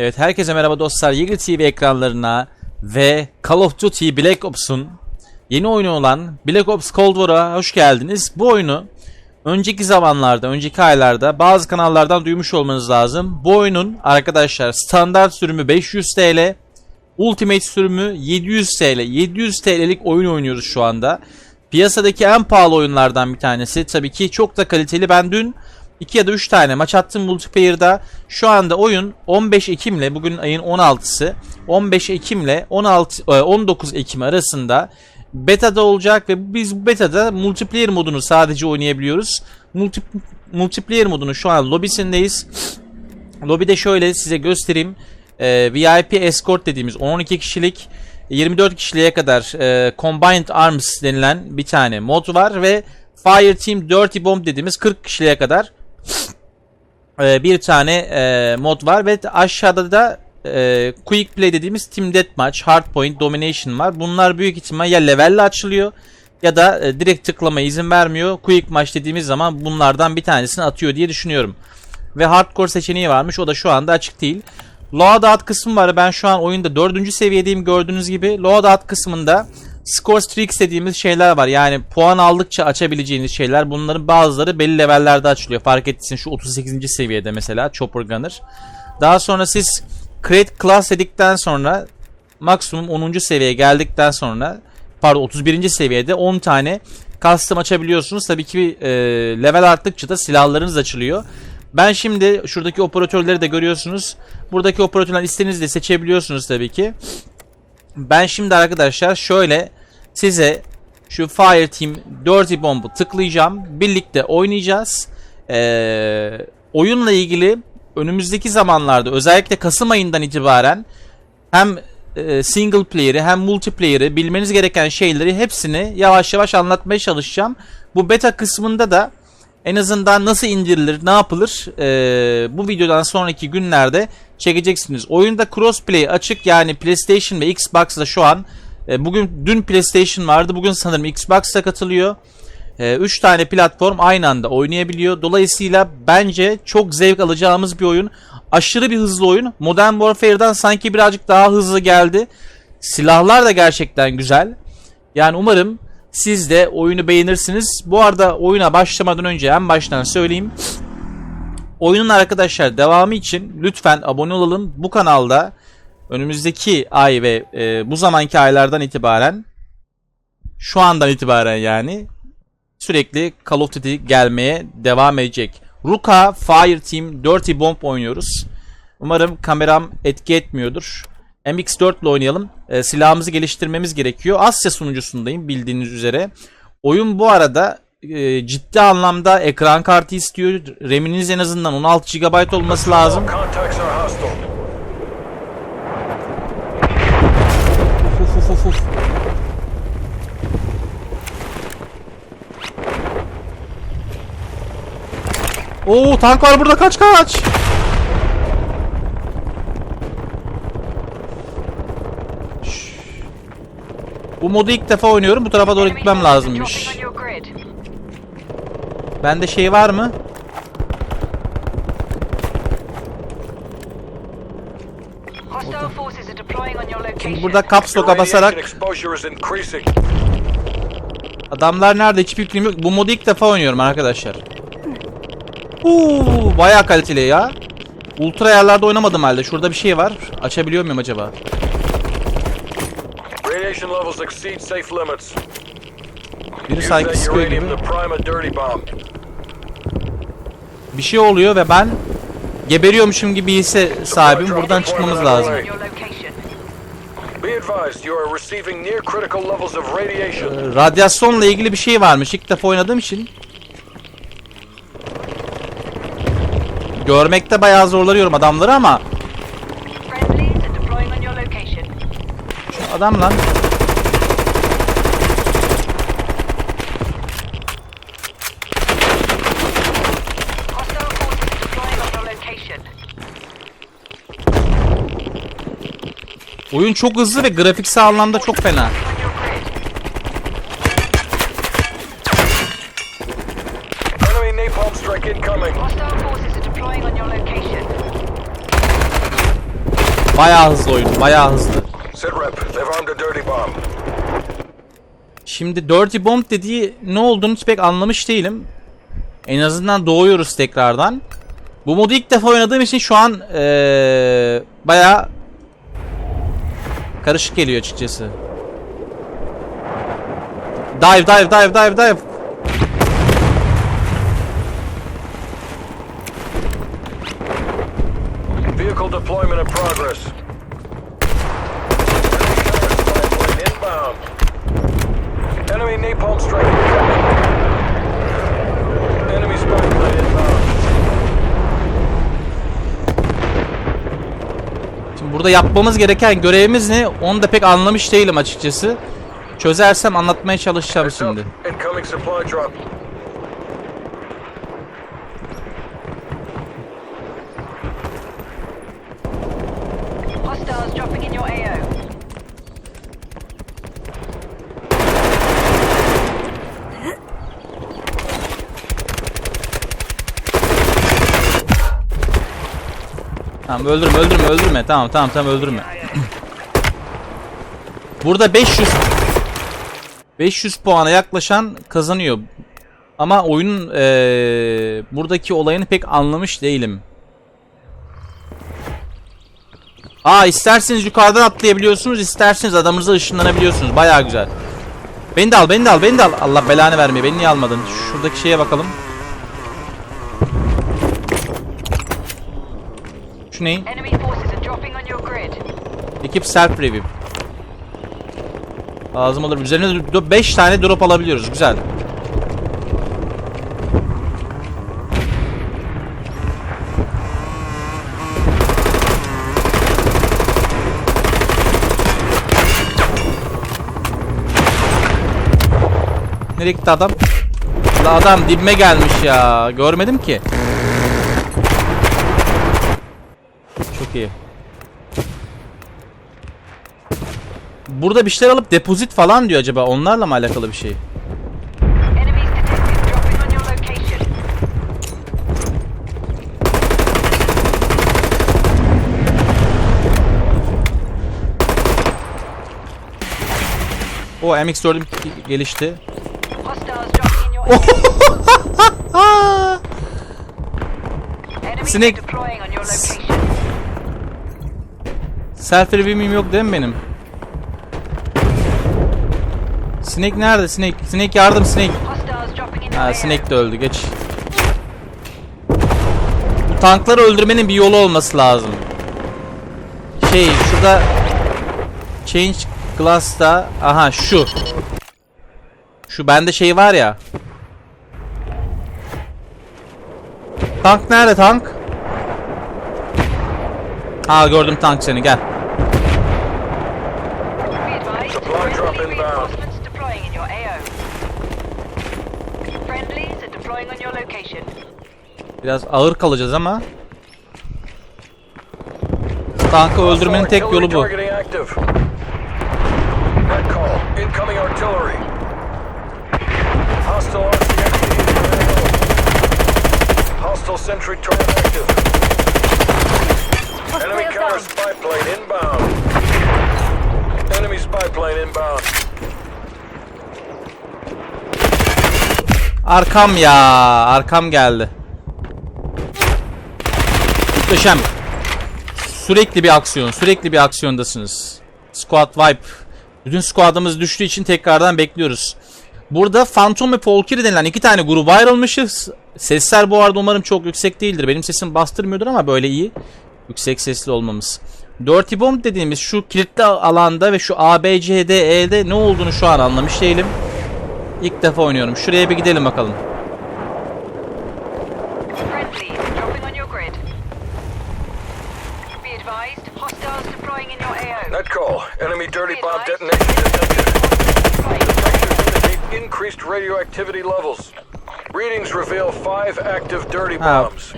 Evet herkese merhaba dostlar. Yeager TV ekranlarına ve Call of Duty Black Ops'un yeni oyunu olan Black Ops Cold War'a hoş geldiniz. Bu oyunu önceki zamanlarda, önceki aylarda bazı kanallardan duymuş olmanız lazım. Bu oyunun arkadaşlar standart sürümü 500 TL, Ultimate sürümü 700 TL. 700 TL'lik oyun oynuyoruz şu anda. Piyasadaki en pahalı oyunlardan bir tanesi. Tabii ki çok da kaliteli. Ben dün 2 ya da 3 tane maç attım multiplayer'da. Şu anda oyun 15 Ekim'le bugün ayın 16'sı 15 Ekim'le 16 e, 19 Ekim arasında beta'da olacak ve biz bu beta'da multiplayer modunu sadece oynayabiliyoruz. Multi, multiplayer modunu şu an lobisindeyiz. Lobide şöyle size göstereyim. Ee, VIP Escort dediğimiz 12 kişilik 24 kişiliğe kadar e, Combined Arms denilen bir tane mod var ve Fire Team Dirty Bomb dediğimiz 40 kişiliğe kadar e, bir tane e, mod var ve aşağıda da e, Quick Play dediğimiz Team Deathmatch, Hardpoint, Domination var. Bunlar büyük ihtimal ya levelle açılıyor ya da e, direkt tıklama izin vermiyor. Quick Match dediğimiz zaman bunlardan bir tanesini atıyor diye düşünüyorum. Ve Hardcore seçeneği varmış o da şu anda açık değil. Loadout kısmı var. Ben şu an oyunda 4. seviyedeyim gördüğünüz gibi. Loadout kısmında Score Streaks dediğimiz şeyler var. Yani puan aldıkça açabileceğiniz şeyler. Bunların bazıları belli levellerde açılıyor. Fark etsin şu 38. seviyede mesela Chopper Gunner. Daha sonra siz Create Class dedikten sonra maksimum 10. seviyeye geldikten sonra pardon 31. seviyede 10 tane custom açabiliyorsunuz. Tabii ki e, level arttıkça da silahlarınız açılıyor. Ben şimdi şuradaki operatörleri de görüyorsunuz. Buradaki operatörler istediğinizi de seçebiliyorsunuz tabii ki. Ben şimdi arkadaşlar şöyle size şu Fire Team Dirty Bomb'u tıklayacağım. Birlikte oynayacağız. Ee, oyunla ilgili önümüzdeki zamanlarda özellikle Kasım ayından itibaren hem e, single player'ı hem multiplayer'ı bilmeniz gereken şeyleri hepsini yavaş yavaş anlatmaya çalışacağım. Bu beta kısmında da en azından nasıl indirilir, ne yapılır ee, bu videodan sonraki günlerde çekeceksiniz. Oyunda crossplay açık yani PlayStation ve Xbox'da şu an e, bugün dün PlayStation vardı bugün sanırım Xbox'ta katılıyor. 3 tane platform aynı anda oynayabiliyor. Dolayısıyla bence çok zevk alacağımız bir oyun. Aşırı bir hızlı oyun. Modern Warfare'dan sanki birazcık daha hızlı geldi. Silahlar da gerçekten güzel. Yani umarım siz de oyunu beğenirsiniz. Bu arada oyuna başlamadan önce en baştan söyleyeyim. Oyunun arkadaşlar devamı için lütfen abone olalım. Bu kanalda önümüzdeki ay ve e, bu zamanki aylardan itibaren şu andan itibaren yani sürekli Call of Duty gelmeye devam edecek. Ruka, Fire Team, Dirty Bomb oynuyoruz. Umarım kameram etki etmiyordur. MX4 ile oynayalım. E, silahımızı geliştirmemiz gerekiyor. Asya sunucusundayım bildiğiniz üzere. Oyun bu arada e, ciddi anlamda ekran kartı istiyor. RAM'iniz en azından 16 GB olması lazım. Contacts are hostile. Uf, uf. Oo tank var burada kaç kaç. Bu modu ilk defa oynuyorum. Bu tarafa doğru gitmem lazımmış. Bende şey var mı? Şimdi burada caps lock'a basarak adamlar nerede hiçbir fikrim yok. Bu modu ilk defa oynuyorum arkadaşlar. Uuu bayağı kaliteli ya. Ultra ayarlarda oynamadım halde. Şurada bir şey var. Açabiliyor muyum acaba? Biri sanki sıkıyor gibi. Bir şey oluyor ve ben geberiyormuşum gibi hisse sahibim. Buradan çıkmamız lazım. Ee, Radyasyonla ilgili bir şey varmış. İlk defa oynadığım için. Görmekte bayağı zorlanıyorum adamları ama şu adam lan. Oyun çok hızlı ve grafiksel anlamda çok fena. Enemy napalm strike incoming. Hostile forces are deploying on your location. Bayağı hızlı oyun, bayağı hızlı. Şimdi Dirty Bomb dediği ne olduğunu hiç pek anlamış değilim. En azından doğuyoruz tekrardan. Bu modu ilk defa oynadığım için şu an ee, bayağı karışık geliyor açıkçası. Dive dive dive dive dive. Vehicle deployment in progress. Enemy napalm strike incoming. Enemy spy plane inbound. Şimdi burada yapmamız gereken görevimiz ne? Onu da pek anlamış değilim açıkçası. Çözersem anlatmaya çalışacağım şimdi. Incoming supply drop. Hostiles dropping in your AO. Tamam öldürme öldürme öldürme. Tamam tamam tamam öldürme. Burada 500 500 puana yaklaşan kazanıyor. Ama oyunun eee, buradaki olayını pek anlamış değilim. Aa isterseniz yukarıdan atlayabiliyorsunuz, isterseniz adamınıza ışınlanabiliyorsunuz. Bayağı güzel. Beni de al, beni de al, beni de al. Allah belanı vermeye. Beni niye almadın? Şuradaki şeye bakalım. Şu ne? Ekip self review. Lazım olur. Üzerine 5 tane drop alabiliyoruz. Güzel. Nereye gitti adam? Adam dibime gelmiş ya. Görmedim ki. Çok iyi. Burada bir şeyler alıp depozit falan diyor acaba. Onlarla mı alakalı bir şey? O MX-4'üm gelişti. Snake. Deploying on your location. Self review'im yok değil mi benim? Snake nerede? Snake. Snake yardım your Ha. Snake de öldü. Geç. Bu tankları öldürmenin bir yolu olması lazım. Şey şurada Change Glass'ta aha şu. Şu bende şey var ya. Tank nerede tank? Ha gördüm tank seni gel. Be advised, Supply drop friendly inbound. Reinforcements deploying in your AO. Friendlies are deploying on your location. Biraz ağır kalacağız ama. Tankı öldürmenin tek yolu bu. Hostile sentry turret active. Enemy counter spy plane inbound. Enemy spy plane inbound. Arkam ya. Arkam geldi. Muhteşem. Sürekli bir aksiyon. Sürekli bir aksiyondasınız. Squad wipe. Bütün squadımız düştüğü için tekrardan bekliyoruz. Burada Phantom ve Valkyrie denilen iki tane gruba ayrılmışız. Sesler bu arada umarım çok yüksek değildir. Benim sesim bastırmıyordur ama böyle iyi. Yüksek sesli olmamız. Dirty Bomb dediğimiz şu kilitli alanda ve şu A, B, C, D, E'de ne olduğunu şu an anlamış değilim. İlk defa oynuyorum. Şuraya bir gidelim bakalım. Friendlies are dropping on your grid. Be advised, hostiles deploying in your AO. Net call. Enemy dirty bomb detonation detected. İncreased radioactivity levels. Readings reveal five active dirty bombs.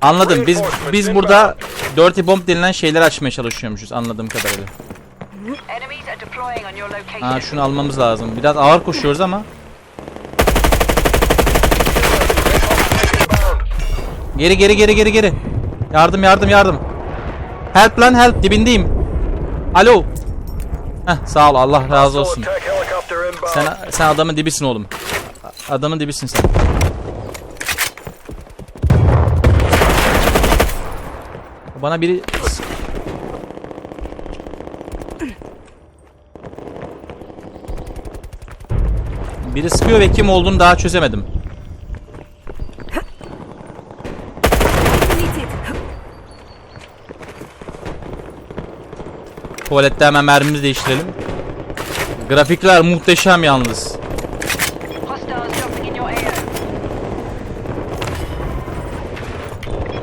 Anladım. Biz biz burada Dirty Bomb denilen şeyler açmaya çalışıyormuşuz anladığım kadarıyla. Ha şunu almamız lazım. Biraz ağır koşuyoruz ama. Geri geri geri geri geri. Yardım yardım yardım. Help lan help dibindeyim. Alo. Heh, sağ ol Allah razı olsun. Sen sen adamın dibisin oğlum. Adamın dibisin sen. Bana biri Biri sıkıyor ve kim olduğunu daha çözemedim. Tuvalette hemen mermimizi değiştirelim. Grafikler muhteşem yalnız. Hostiles dropping in your AO.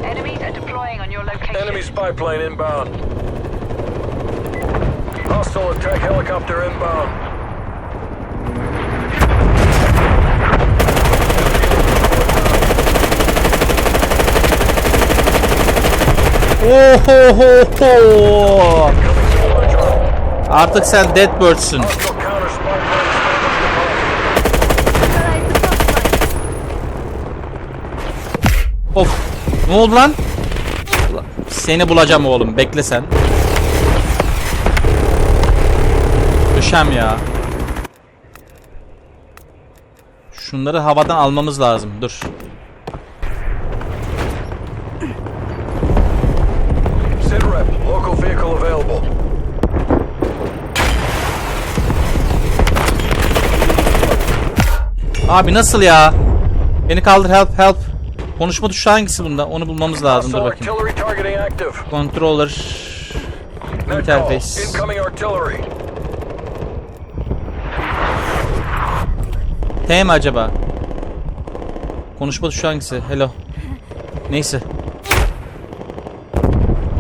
Enemies are deploying on your location. Enemy spy plane inbound. Hostile attack helicopter inbound. Ohohoho! Artık sen Dead Bird'sün. Hostile counter spy plane Of. Ne oldu lan? Seni bulacağım oğlum. Bekle sen. Düşem ya. Şunları havadan almamız lazım. Dur. Abi nasıl ya? Beni kaldır help help. Konuşma tuşu hangisi bunda? Onu bulmamız lazım. Dur bakayım. Controller. Interface. T mi acaba? Konuşma tuşu hangisi? Hello. Neyse.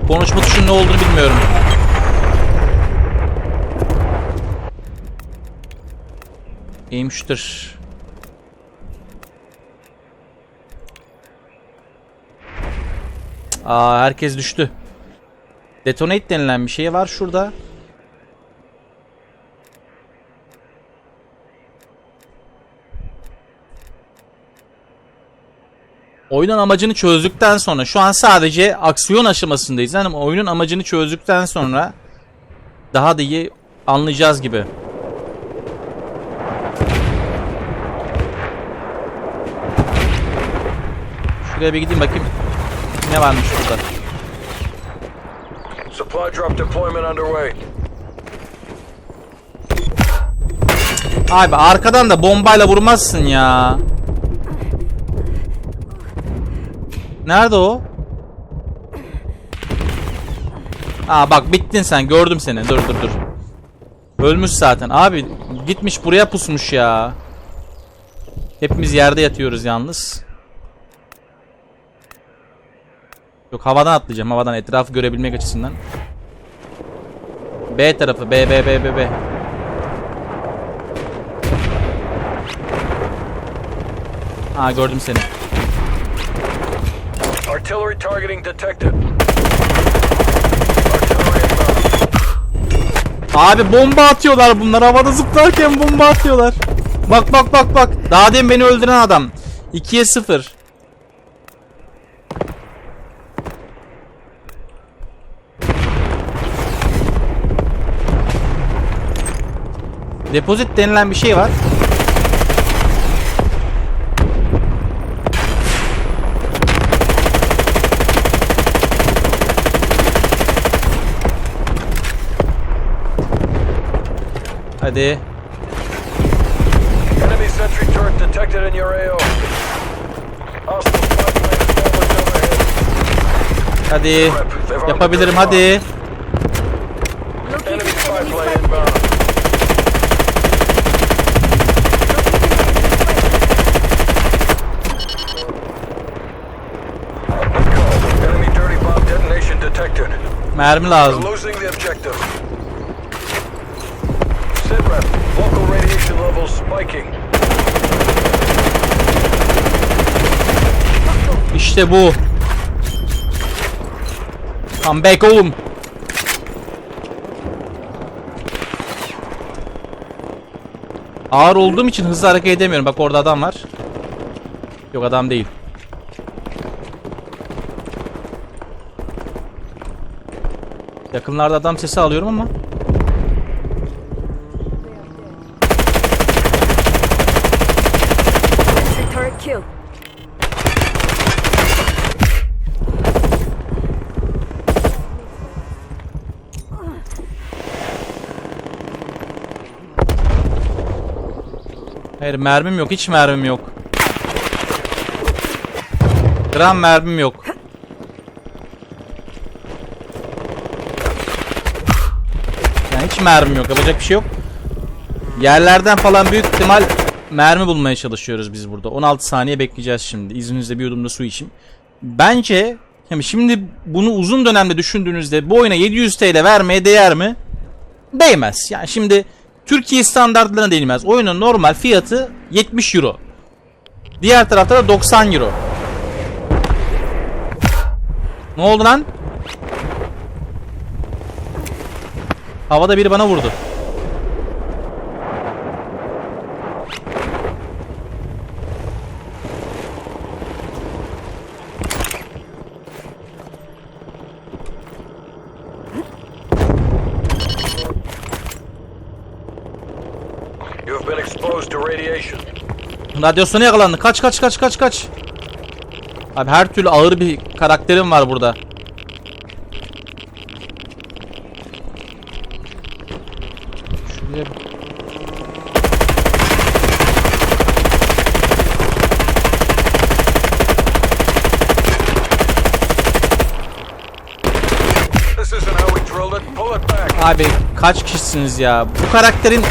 Konuşma tuşunun ne olduğunu bilmiyorum. Aim shooter. Aa herkes düştü. Detonate denilen bir şey var şurada. Oyunun amacını çözdükten sonra şu an sadece aksiyon aşamasındayız. Yani oyunun amacını çözdükten sonra daha da iyi anlayacağız gibi. Şuraya bir gideyim bakayım. Ne varmış burada? Supply drop deployment underway. Abi arkadan da bombayla vurmazsın ya. Nerede o? Aa bak bittin sen gördüm seni dur dur dur. Ölmüş zaten abi gitmiş buraya pusmuş ya. Hepimiz yerde yatıyoruz yalnız. Yok havadan atlayacağım havadan etrafı görebilmek açısından. B tarafı B B B B B. Aa gördüm seni. Artillery targeting detected. Abi bomba atıyorlar bunlar. Havada zıplarken bomba atıyorlar. Bak bak bak bak. Daha demin beni öldüren adam. 2'ye 0. Depozit denilen bir şey var. Hadi. Enemy sentry turret detected in your AO. Hostile spy plane established overhead. Hadi. Yapabilirim hadi. Enemy spy plane inbound. Good call. Enemy dirty bomb detected. Mermi lazım. Losing the objective. Sitrep, local radiation levels spiking. İşte bu. Come back oğlum. Ağır olduğum için hızlı hareket edemiyorum. Bak orada adam var. Yok adam değil. Yakınlarda adam sesi alıyorum ama. Hayır mermim yok. Hiç mermim yok. Gram mermim yok. Yani hiç mermim yok. Yapacak bir şey yok. Yerlerden falan büyük ihtimal mermi bulmaya çalışıyoruz biz burada. 16 saniye bekleyeceğiz şimdi. İzninizle bir yudumda su içeyim. Bence yani şimdi bunu uzun dönemde düşündüğünüzde bu oyuna 700 TL vermeye değer mi? Değmez. Yani şimdi Türkiye standartlarına değilmez. Oyunun normal fiyatı 70 euro. Diğer tarafta da 90 euro. Ne oldu lan? Havada biri bana vurdu. You have been exposed to radiation. Radyasyona yakalandı. Kaç kaç kaç kaç kaç. Abi her türlü ağır bir karakterim var burada. Abi kaç kişisiniz ya? Bu karakterin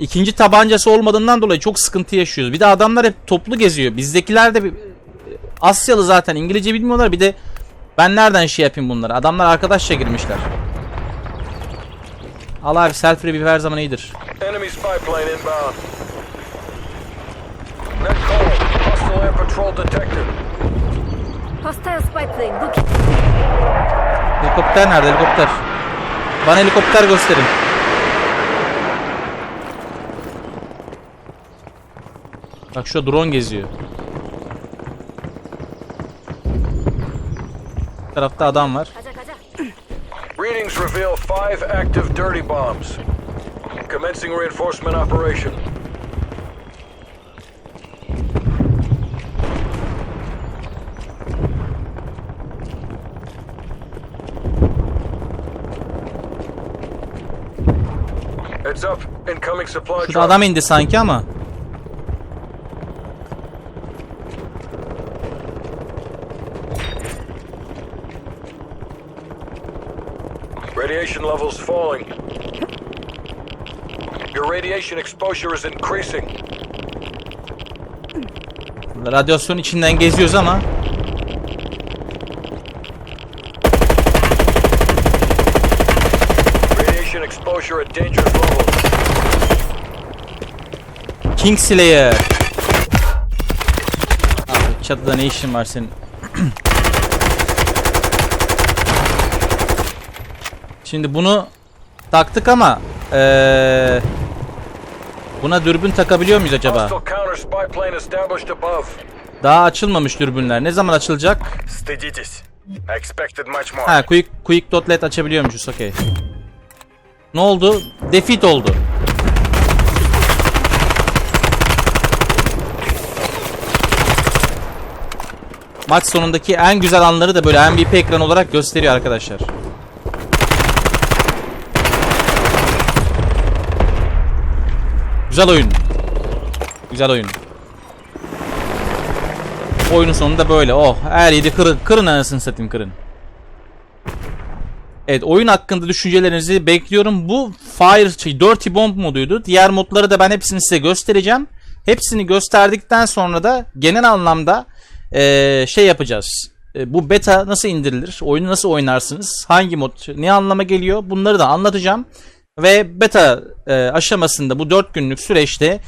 ikinci tabancası olmadığından dolayı çok sıkıntı yaşıyoruz. Bir de adamlar hep toplu geziyor. Bizdekiler de bir- Asyalı zaten İngilizce bilmiyorlar. Bir de ben nereden şey yapayım bunları? Adamlar arkadaşça girmişler. Al abi self review her zaman iyidir. Enemy spy plane inbound. Net call. Hostile air patrol detected. Hostile spy plane. Looking. Helikopter nerede helikopter? Bana helikopter gösterin. Bak şu drone geziyor. Bu tarafta adam var. Readings reveal five active dirty bombs. Commencing reinforcement operation. Heads up, incoming supply Şurada adam indi sanki ama. Radiation levels falling. Your radiation exposure is increasing. Radyasyon içinden geziyoruz ama. Radiation exposure at dangerous levels. Kingslayer. Abi çatıda ne işin var senin? Şimdi bunu taktık ama ee, buna dürbün takabiliyor muyuz acaba? Daha açılmamış dürbünler. Ne zaman açılacak? Ha, quick, quick dot led açabiliyormuşuz. Okey. Ne oldu? Defeat oldu. Maç sonundaki en güzel anları da böyle MVP ekran olarak gösteriyor arkadaşlar. Güzel oyun. Güzel oyun. Oyunun sonunda böyle. Oh her yedi kırın. Kırın anasını satayım kırın. Evet oyun hakkında düşüncelerinizi bekliyorum. Bu Fire şey, Dirty Bomb moduydu. Diğer modları da ben hepsini size göstereceğim. Hepsini gösterdikten sonra da genel anlamda eee, şey yapacağız. E, bu beta nasıl indirilir? Oyunu nasıl oynarsınız? Hangi mod ne anlama geliyor? Bunları da anlatacağım. Ve beta e, aşamasında bu 4 günlük süreçte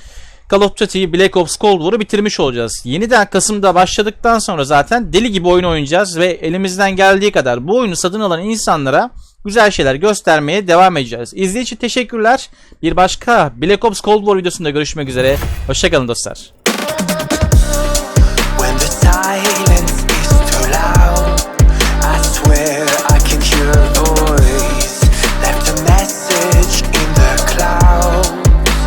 Call of Duty Black Ops Cold War'u bitirmiş olacağız. Yeniden Kasım'da başladıktan sonra zaten deli gibi oyun oynayacağız ve elimizden geldiği kadar bu oyunu satın alan insanlara güzel şeyler göstermeye devam edeceğiz. İçin teşekkürler. Bir başka Black Ops Cold War videosunda görüşmek üzere. Hoşçakalın dostlar.